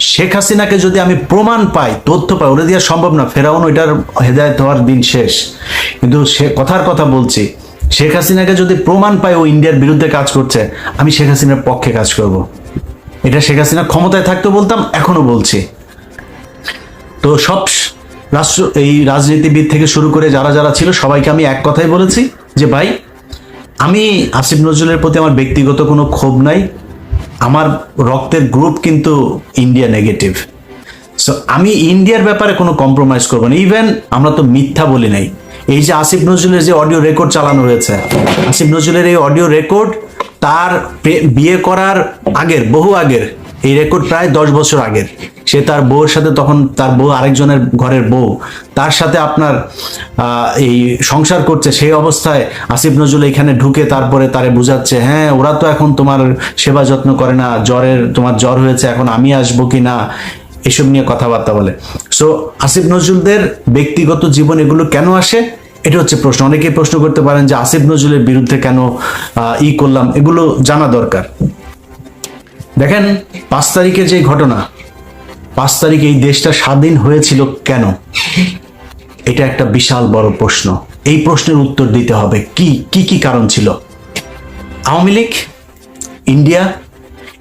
শেখ হাসিনাকে যদি আমি প্রমাণ পাই, তথ্য পাই ওটা দেওয়া সম্ভব না, ফেরাউন ওইটার হেদায়ত হওয়ার দিন শেষ। কিন্তু সে কথার কথা বলছি, শেখ হাসিনাকে যদি প্রমাণ পাই ও ইন্ডিয়ার বিরুদ্ধে কাজ করছে, আমি শেখ হাসিনার পক্ষে কাজ করব। এটা শেখ হাসিনা ক্ষমতায় থাকতে বলতাম এখনও বলছি। তো সব রাষ্ট্র, এই রাজনীতিবিদ থেকে শুরু করে যারা যারা ছিল, সবাইকে আমি এক কথাই বলেছি যে, ভাই, আমি আসিফ নজরুলের প্রতি আমার ব্যক্তিগত কোনো ক্ষোভ নাই। আমার রক্তের গ্রুপ কিন্তু ইন্ডিয়া নেগেটিভ সো আমি ইন্ডিয়ার ব্যাপারে কোনো কম্প্রোমাইজ করব না। ইভেন আমরা তো মিথ্যা বলি নাই। এই যে আসিফ নজরুলের যে অডিও রেকর্ড চালানো হয়েছে আসিফ নজরুলের এই অডিও রেকর্ড তার বিয়ে করার আগের, বহু আগের এই রেকর্ড প্রায় দশ বছর আগের। সে তার বউয়ের সাথে তখন তার বউ আরেকজনের ঘরের বউ। তার সাথে আপনার এই সংসার করছে, সেই অবস্থায় আসিফ নজরুল এখানে ঢুকে তারপরে তারে বুঝাচ্ছে হ্যাঁ ওরা তো এখন তোমার সেবা যত্ন করে না, জ্বরের, তোমার জ্বর হয়েছে, এখন আমি আসব কি না? এসব নিয়ে কথাবার্তা বলে। সো আসিফ নজরুলদের ব্যক্তিগত জীবন এগুলো কেন আসে? এটা হচ্ছে প্রশ্ন। অনেকেই প্রশ্ন করতে পারেন যে আসিফ নজরুলের বিরুদ্ধে কেন ই করলাম? এগুলো জানা দরকার। দেখেন, পাঁচ তারিখে যে ঘটনা, পাঁচ তারিখে এই দেশটা স্বাধীন হয়েছিল কেন? এটা একটা বিশাল বড় প্রশ্ন। এই প্রশ্নের উত্তর দিতে হবে। কি কি কি কারণ ছিল? আওয়ামী লীগ, ইন্ডিয়া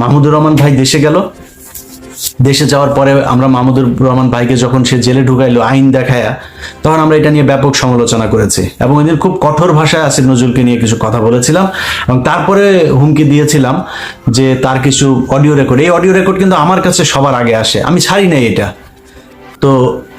মাহমুদুর রহমান ভাই দেশে গেল। দেশে যাওয়ার পরে আমরা মাহমুদুর রহমান ভাইকে যখন সে জেলে ঢুকাইলো, আইন দেখায়া, তখন আমরা এটা নিয়ে ব্যাপক সমালোচনা করেছি এবং এদের খুব কঠোর ভাষায় আসিফ নজরুলকে নিয়ে কিছু কথা বলেছিলাম এবং তারপরে হুমকি দিয়েছিলাম যে তার কিছু অডিও রেকর্ড। এই অডিও রেকর্ড কিন্তু আমার কাছে সবার আগে আসে, আমি ছাড়ি নাই এটা। তো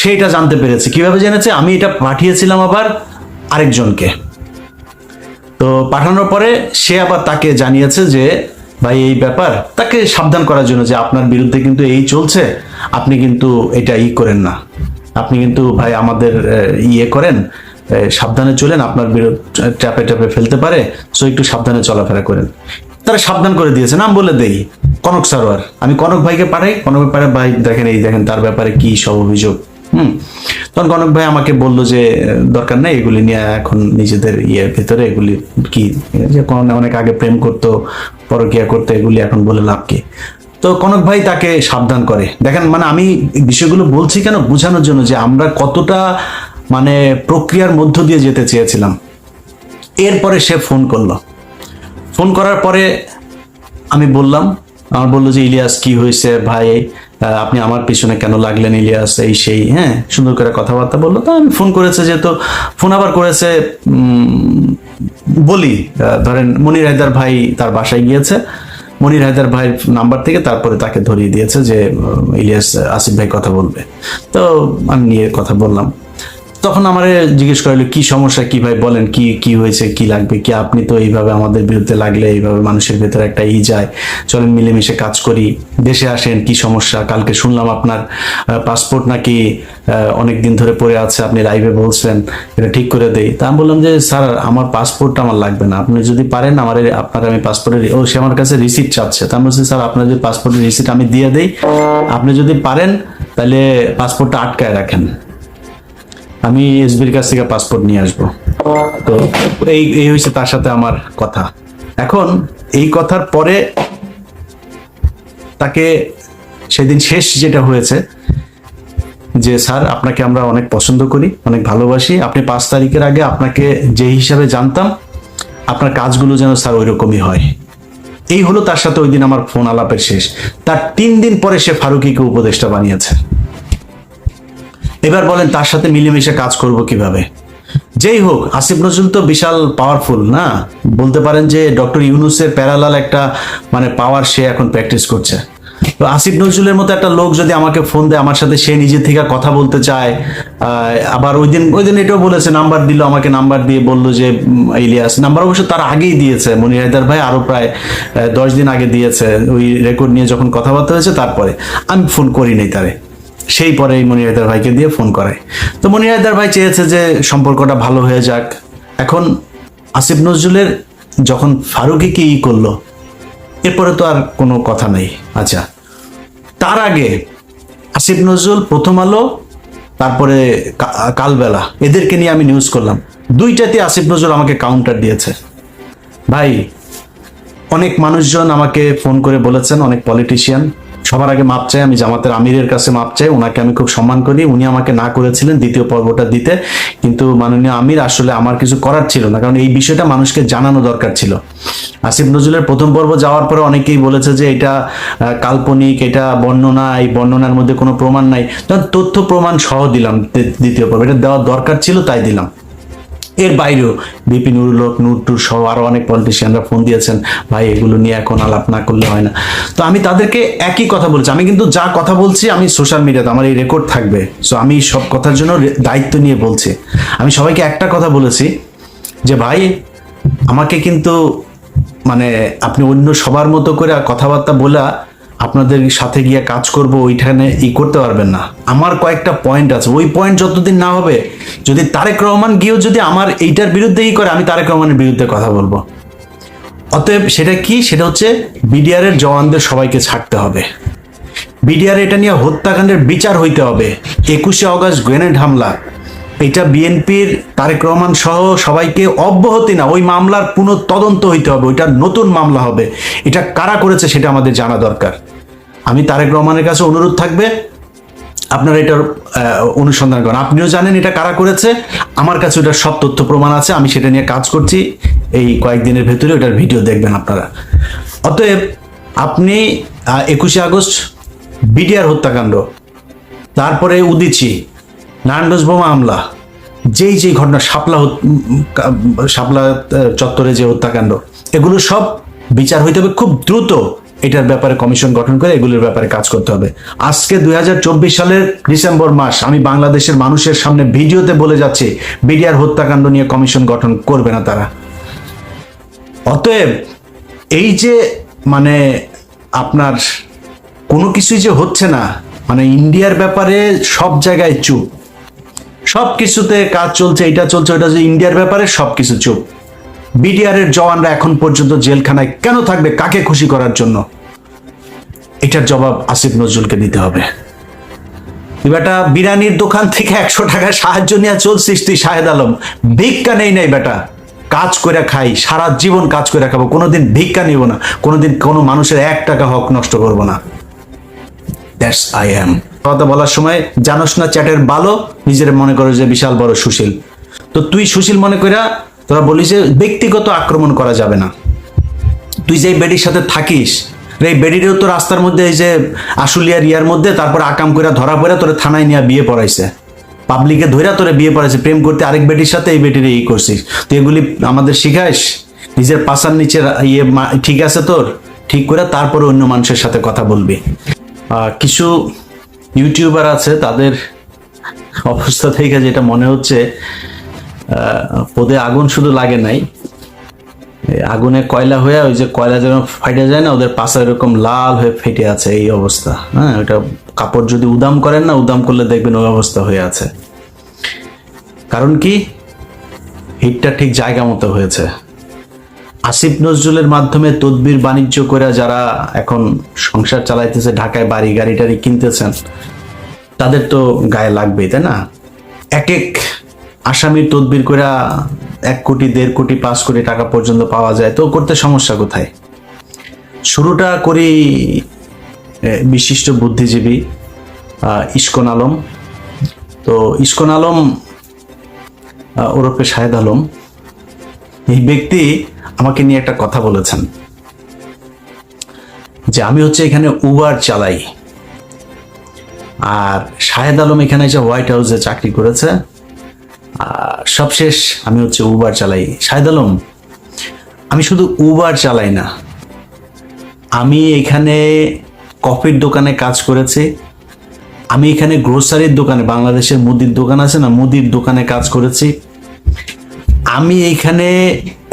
সেইটা জানতে পেরেছি। কীভাবে জেনেছে? আমি এটা পাঠিয়েছিলাম আবার আরেকজনকে। তো পাঠানোর পরে সে আবার তাকে জানিয়েছে যে ভাই এই ব্যাপার, তাকে সাবধান করার জন্য যে আপনার বিরুদ্ধে কিন্তু এই চলছে, আপনি কিন্তু এটা ই করেন না। আপনি কিন্তু ভাই আমাদের ইয়ে করেন সাবধানে চলেন, আপনার বিরুদ্ধে ট্যাপে ট্যাপে ফেলতে পারে, সো একটু সাবধানে চলাফেরা করেন। তারা সাবধান করে দিয়েছে নাম বলে দেই, কনক সারোয়ার, আমি কনক ভাইকে পাঠাই, কনক ব্যাপারে ভাই দেখেন, এই দেখেন, তার ব্যাপারে কি সব অভিযোগ, হুম? তখন কনক ভাই আমাকে বলল যে দরকার নেই, এগুলি নিয়ে এখন নিজেদের ইয়ের ভিতরে, এগুলি কি, যে অনেক আগে প্রেম করতো পরকিয়া করতো এগুলি এখন বলে লাভ কি? তো কনক ভাই তাকে সাবধান করে। দেখেন মানে আমি বিষয়গুলো বলছি কেন? বোঝানোর জন্য যে আমরা কতটা মানে প্রক্রিয়ার মধ্য দিয়ে যেতে চেয়েছিলাম। এরপরে সে ফোন করল। ফোন করার পরে আমি বললাম, আমার বলল যে, ইলিয়াস, কি হয়েছে ভাই? আপনি আমার পিছনে কেন লাগলেন ইলিয়াস? এই সেই হ্যাঁ? সুন্দর করে কথাবার্তা বলল। তো আমি ফোন করেছে যেহেতু, ফোন আবার করেছে বলি ধরেন মনির হায়দার ভাই তার বাসায় গিয়েছে। মনির হায়দার ভাইয়ের নাম্বার থেকে তারপরে তাকে ধরিয়ে দিয়েছে যে ইলিয়াস, আসিফ ভাই কথা বলবে। তো আমি নিয়ে কথা বললাম। তখন আমার জিজ্ঞেস করল কি সমস্যা? কি ভাই? বলেন, কি কি হয়েছে? কি লাগবে? কি আপনি তো এইভাবে আমাদের বিরুদ্ধে লাগলে এইভাবে মানুষের ভেতরে একটা ই যায়। চলেন মিলেমিশে কাজ করি। দেশে আসেন, কি সমস্যা? কালকে শুনলাম আপনার পাসপোর্ট নাকি অনেক দিন ধরে পড়ে আছে, আপনি লাইভে বলছেন, এটা ঠিক করে দেই। তা আমি বললাম যে, স্যার, আমার পাসপোর্টটা আমার লাগবে না। আপনি যদি পারেন, আমার, আপনার আমি পাসপোর্টের ও, সে আমার কাছে রিসিপ্ট চাচ্ছে। তা আমি বলছি, স্যার, আপনার যদি পাসপোর্টের রিসিপ্ট আমি দিয়ে দেই, আপনি যদি পারেন, তাহলে পাসপোর্টটা আটকায় রাখেন। আমি এসবির কাছ থেকে পাসপোর্ট নিয়ে আসব। তো এই এই হয়েছে তার সাথে আমার কথা। এখন এই কথার পরে তাকে সেদিন শেষ যেটা হয়েছে, যে স্যার, আপনাকে আমরা অনেক পছন্দ করি, অনেক ভালোবাসি। আপনি পাঁচ তারিখের আগে আপনাকে যে হিসাবে জানতাম, আপনার কাজগুলো যেন স্যার ওই রকমই হয়। এই হলো তার সাথে ওই দিন আমার ফোন আলাপের শেষ। তার তিন দিন পরে সে ফারুকিকে উপদেষ্টা বানিয়েছে। এবার বলেন, তার সাথে মিলেমিশে কাজ করব কীভাবে? যেই হোক, আসিফ নজরুল তো বিশাল পাওয়ারফুল না? বলতে পারেন যে ডক্টর ইউনুসের প্যারালাল একটা মানে পাওয়ার সে এখন প্র্যাকটিস করছে। তো আসিফ নজরুলের মতো একটা লোক যদি আমাকে ফোন দেয়, আমার সাথে সে নিজে থেকে কথা বলতে চায় আবার ওই দিন ওই দিন এটাও বলেছে নাম্বার দিল, আমাকে নাম্বার দিয়ে বলল যে ইলিয়াস নাম্বার অবশ্য তার আগেই দিয়েছে, মনির হায়দার ভাই আরও প্রায় দশ দিন আগে দিয়েছে, ওই রেকর্ড নিয়ে যখন কথাবার্তা হয়েছে, তারপরে। আমি ফোন করি নাই তারে। সেই পরে এই মনির হায়দার ভাইকে দিয়ে ফোন করায়। তো মনির হায়দার ভাই চেয়েছে যে সম্পর্কটা ভালো হয়ে যাক। এখন আসিফ নজরুলের যখন ফারুকি কি ই করল, এরপরে তো আর কোনো কথা নেই। আচ্ছা তার আগে আসিফ নজরুল প্রথম আলো, তারপরে কালবেলা, এদেরকে নিয়ে আমি নিউজ করলাম। দুইটাতে আসিফ নজরুল আমাকে কাউন্টার দিয়েছে। ভাই, অনেক মানুষজন আমাকে ফোন করে বলেছেন, অনেক পলিটিশিয়ান সবার আগে মাপ চাই, আমি জামাতের আমিরের কাছে মাপ চাই, ওনাকে আমি খুব সম্মান করি। উনি আমাকে না করেছিলেন দ্বিতীয় পর্বটা দিতে, কিন্তু মাননীয় আমির আসলে আমার কিছু করার ছিল না, কারণ এই বিষয়টা মানুষকে জানানো দরকার ছিল। আসিফ নজরুলের প্রথম পর্ব যাওয়ার পরে অনেকেই বলেছে যে এটা কাল্পনিক, এটা বর্ণনা, এই বর্ণনার মধ্যে কোনো প্রমাণ নাই। তথ্য প্রমাণ সহ দিলাম দ্বিতীয় পর্ব, এটা দেওয়ার দরকার ছিল, তাই দিলাম। এর বাইরেও বিপি নুরুল হক নুরটুর সহ আরও অনেক পলিটিশিয়ানরা ফোন দিয়েছেন, ভাই, এগুলো নিয়ে এখন আলাপ না করলে হয় না। তো আমি তাদেরকে একই কথা বলছি। আমি কিন্তু যা কথা বলছি আমি সোশ্যাল মিডিয়াতে আমার এই রেকর্ড থাকবে। সো আমি সব কথার জন্য দায়িত্ব নিয়ে বলছি। আমি সবাইকে একটা কথা বলেছি যে, ভাই, আমাকে কিন্তু মানে আপনি অন্য সবার মতো করে কথাবার্তা বলা আপনাদের সাথে গিয়ে কাজ করব, ওইখানে ই করতে পারবেন না। আমার কয়েকটা পয়েন্ট আছে। ওই পয়েন্ট যতদিন না হবে, যদি তারেক রহমান গিয়েও যদি আমার এইটার বিরুদ্ধে ই করে, আমি তারেক রহমানের বিরুদ্ধে কথা বলব। অতএব সেটা কি? সেটা হচ্ছে বিডিআর এর জওয়ানদের সবাইকে ছাড়তে হবে। বিডিআর এটা নিয়ে হত্যাকাণ্ডের বিচার হইতে হবে। একুশে অগস্ট গ্রেনেড হামলা। এটা বিএনপির তারেক রহমান সহ সবাইকে অব্যাহতি না, ওই মামলার পুনঃ তদন্ত হইতে হবে ওইটা নতুন মামলা হবে। এটা কারা করেছে সেটা আমাদের জানা দরকার। আমি তারেক রহমানের কাছে অনুরোধ থাকবে, আপনারা এটার অনুসন্ধান করেন। আপনিও জানেন এটা কারা করেছে, আমার কাছে ওটার সব তথ্য প্রমাণ আছে, আমি সেটা নিয়ে কাজ করছি, এই কয়েকদিনের ভেতরে ওটার ভিডিও দেখবেন আপনারা। অতএব আপনি একুশে আগস্ট বিডিআর হত্যাকাণ্ড, তারপরে উদিচি নারায়ণগঞ্জ বোমা হামলা, যেই যেই ঘটনা, শাপলা শাপলা চত্বরে যে হত্যাকাণ্ড, এগুলো সব বিচার হইতে হবে খুব দ্রুত। এটার ব্যাপারে কমিশন গঠন করে এগুলোর ব্যাপারে কাজ করতে হবে। আজকে দু হাজার চব্বিশ সালের ডিসেম্বর মাস, আমি বাংলাদেশের মানুষের সামনে ভিডিওতে বলে যাচ্ছি, বিডিআর হত্যাকাণ্ড নিয়ে কমিশন গঠন করবে না তারা। অতএব এই যে মানে আপনার কোনো কিছুই যে হচ্ছে না মানে ইন্ডিয়ার ব্যাপারে সব জায়গায় চুপ। সব কিছুতে কাজ চলছে, এটা চলছে, ওটা ইন্ডিয়ার ব্যাপারে সব কিছু চুপ। বিডিআর এর জওয়ানরা এখন পর্যন্ত জেলখানায় কেন থাকবে, কাকে খুশি করার জন্য? এটার জবাব আসিফ নজরুলকে দিতে হবে। বেটা বিরিয়ানির দোকান থেকে একশো টাকা সাহায্য নিয়ে চলছিস তুই, শাহেদ আলম। ভিক্ষা নেই নাই বেটা। কাজ করে খাই, সারা জীবন কাজ করে খাব। কোনোদিন ভিক্ষা নিব না। কোনোদিন কোনো মানুষের এক টাকা হক নষ্ট করব না। আই অ্যাম কথা বলার সময় জানোস না চ্যাটের ভালো নিজের মনে করো যে বিশাল বড় সুশীল। তো তুই সুশীল মনে কইরা তোরা বলিস যে ব্যক্তিগত আক্রমণ করা যাবে না। তুই যে এই বেডির সাথে থাকিস, এই বেডিরেও তো রাস্তার মধ্যে এই যে আশুলিয়ার ইয়ার মধ্যে তারপর আকাম করে ধরা পড়া তোরে থানায় নিয়ে বিয়ে পড়াইছে। পাবলিকে ধইরা তোরে বিয়ে পড়াইছে, প্রেম করতে আরেক বেটির সাথে এই বেটির এই করছিস। তুই এগুলি আমাদের শিখাইস? নিজের পাশার নিচে ইয়ে ঠিক আছে তোর? ঠিক করে তারপরে অন্য মানুষের সাথে কথা বলবি। কিছু ইউটিউবার আছে, তাদের অবস্থা থেকে যেটা মনে হচ্ছে পদে আগুন শুধু লাগে নাই। আগুনে কয়লা হয়ে ওই যে কয়লা যেন ফাইটে যায় না, ওদের পাশে এরকম লাল হয়ে ফেটে আছে এই অবস্থা। হ্যাঁ ওটা কাপড় যদি উদাম করেন না, উদাম করলে দেখবেন ওই অবস্থা হয়ে আছে। কারণ কি? হিটটা ঠিক জায়গা মতো হয়েছে। আসিফ নজরুলের মাধ্যমে তদবির বাণিজ্য করে যারা এখন সংসার চালাইতেছে, ঢাকায় বাড়ি, গাড়ি টাড়ি কিনতেছেন, তাদের তো গায়ে লাগবেই, তাই না? এক এক আসামির তদবির করে এক কোটি, দেড় কোটি, পাঁচ কোটি টাকা পর্যন্ত পাওয়া যায়, তো করতে সমস্যা কোথায়? শুরুটা করি বিশিষ্ট বুদ্ধিজীবী ইস্কন আলম। তো ইস্কন আলম ওরফে শাহেদ আলম, এই ব্যক্তি আমাকে নিয়ে একটা কথা বলেছেন, যে আমি হচ্ছে এখানে উবার চালাই। আর শাহেদ আলম এখানে এসে হোয়াইট হাউসে চাকরি করেছে সবশেষ আমি হচ্ছে উবার চালাই। শাহেদ আলম, আমি শুধু উবার চালাই না। আমি এখানে কফির দোকানে কাজ করেছি। আমি এখানে গ্রোসারির দোকানে, বাংলাদেশের মুদির দোকান আছে না, মুদির দোকানে কাজ করেছি। আমি এইখানে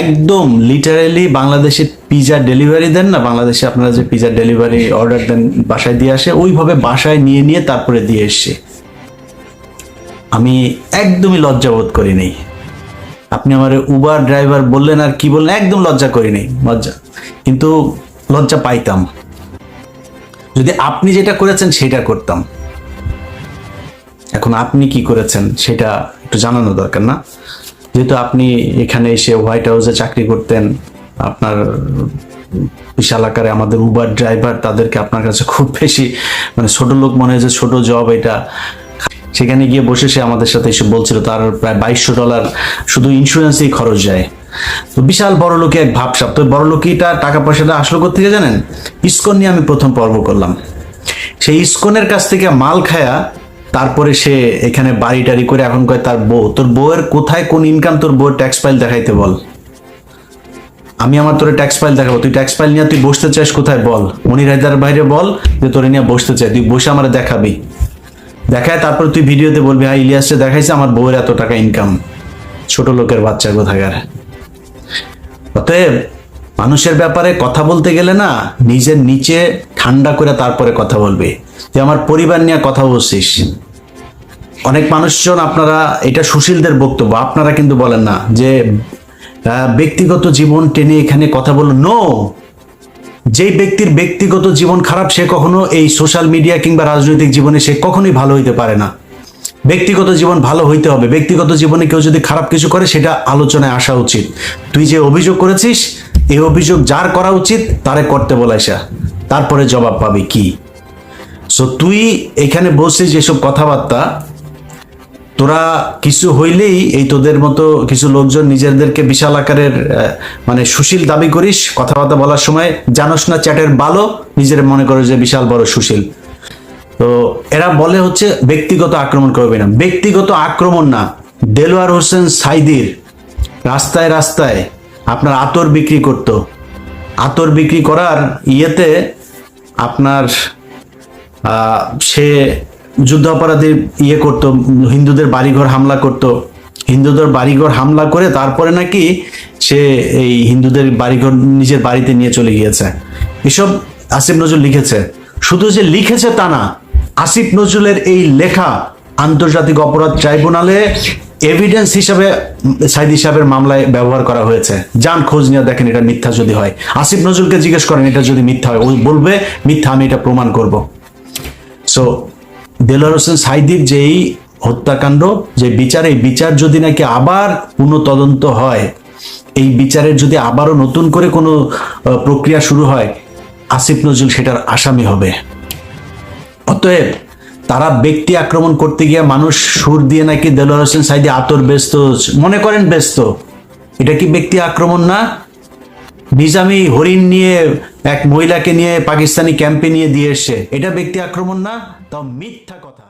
একদম লিটারেলি বাংলাদেশে পিজা ডেলিভারি দেন না, বাংলাদেশে আপনারা যে পিজা ডেলিভারি অর্ডার দেন, বাসায় দিয়ে আসে, ওইভাবে বাসায় নিয়ে নিয়ে তারপরে দিয়ে এসছে। আমি একদমই লজ্জা বোধ করি নেই। আপনি আমার উবার ড্রাইভার বললেন আর কি বললেন, একদম লজ্জা করি নেই, লজ্জা। কিন্তু লজ্জা পাইতাম। যদি আপনি যেটা করেছেন, সেটা করতাম। এখন আপনি কি করেছেন, সেটা একটু জানানো দরকার না। যেহেতু আপনি এখানে এসে হোয়াইট হাউসে চাকরি করতেন, আপনার বিশাল আকারে আমাদের উবার ড্রাইভার তাদেরকে আপনার কাছে খুব বেশি মানে ছোট লোক মনে হয় যে ছোট জব এটা। সেখানে গিয়ে বসে সে আমাদের সাথে এসে বলছিল, তার প্রায় বাইশশো ডলার শুধু ইন্স্যুরেন্সেই খরচ যায়। তো বিশাল বড় লোকে এক ভাবসাপ তো বড় লোকিটা টাকা পয়সাটা আসলো থেকে জানেন? ইস্কন নিয়ে আমি প্রথম পর্ব করলাম। সেই ইস্কনের কাছ থেকে মাল খায়া তারপরে সে এখানে বাড়ি টাড়ি করে এখন কয়, তার বউ, তোর বউয়ের কোথায় কোন ইনকাম তোর বউয়ের ট্যাক্স ফাইল দেখাইতে বল? আমি আমার তোর ট্যাক্স ফাইল দেখাবো। তুই ট্যাক্স ফাইল নিয়ে তুই বসতে চাস কোথায় বল? মনির হায়দার বাইরে বল যে তোরে নিয়ে বসতে চাই তুই বসে আমার দেখাবি। দেখায়, তারপর তুই ভিডিওতে বলবি হ্যাঁ ইলিয়াসে দেখাইছে, আমার বউয়ের এত টাকা ইনকাম ছোট লোকের বাচ্চা কোথাকার। অতএব মানুষের ব্যাপারে কথা বলতে গেলে না, নিজের নিচে ঠান্ডা করে তারপরে কথা বলবে। যে আমার পরিবার নিয়ে কথা বলছিস। অনেক মানুষজন আপনারা, এটা সুশীলদের বক্তব্য, আপনারা কিন্তু বলেন না যে ব্যক্তিগত জীবন টেনে এখানে কথা বলো নো যেই ব্যক্তির ব্যক্তিগত জীবন খারাপ, সে কখনো এই সোশ্যাল মিডিয়া কিংবা রাজনৈতিক জীবনে সে কখনোই ভালো হইতে পারে না। ব্যক্তিগত জীবন ভালো হইতে হবে। ব্যক্তিগত জীবনে কেউ যদি খারাপ কিছু করে, সেটা আলোচনায় আসা উচিত। তুই যে অভিযোগ করেছিস এই অভিযোগ যার করা উচিত, তারে করতে বলাইসা তারপরে জবাব পাবে কি? সো তুই এখানে বলছিস যেসব কথাবার্তা তোরা কিছু হইলেই এই তোদের মতো কিছু লোকজন নিজেদেরকে বিশাল আকারের মানে সুশীল দাবি করিস, কথাবার্তা বলার সময় জানোস না চ্যাটের ভালো নিজের মনে করে যে বিশাল বড় সুশীল। তো এরা বলে হচ্ছে ব্যক্তিগত আক্রমণ করবে না। ব্যক্তিগত আক্রমণ না। দেলোয়ার হোসেন সাইদির, রাস্তায় রাস্তায় আপনার আতর বিক্রি করত। আতর বিক্রি করার ইয়েতে আপনার সে যুদ্ধাপরাধী ইয়ে করত, হিন্দুদের বাড়িঘর হামলা করত। হিন্দুদের বাড়িঘর হামলা করে তারপরে নাকি সে এই হিন্দুদের বাড়িঘর নিজের বাড়িতে নিয়ে চলে গিয়েছে। এসব আসিফ নজরুল লিখেছে। শুধু যে লিখেছে তা না, আসিফ নজরুলের এই লেখা আন্তর্জাতিক অপরাধ ট্রাইব্যুনালে এভিডেন্স হিসাবে, সাইদি সাহেবের মামলায় ব্যবহার করা হয়েছে। যান, খোঁজ নিয়ে দেখেন এটা মিথ্যা যদি হয়। আসিফ নজরুলকে জিজ্ঞেস করেন, এটা যদি মিথ্যা হয়, ও বলবে, মিথ্যা, আমি এটা প্রমাণ করব। সো দেলোয়ার হোসেন সাইদির যেই হত্যাকাণ্ড, যে বিচার, এই বিচার যদি নাকি আবার পুনঃ তদন্ত হয়, এই বিচারের যদি আবারও নতুন করে কোনো প্রক্রিয়া শুরু হয়, আসিফ নজরুল সেটার আসামি হবে। অতএব তারা ব্যক্তি আক্রমণ করতে গিয়ে মানুষ সুর দিয়ে নাকি দেলোয়ার হোসেন সাইদি আতর ব্যস্ত, মনে করেন ব্যস্ত। এটা কি ব্যক্তি আক্রমণ না? নিজামি হরিণ নিয়ে এক মহিলাকে নিয়ে পাকিস্তানি ক্যাম্পে নিয়ে দিয়ে এসছে। এটা ব্যক্তি আক্রমণ না? তাও মিথ্যা কথা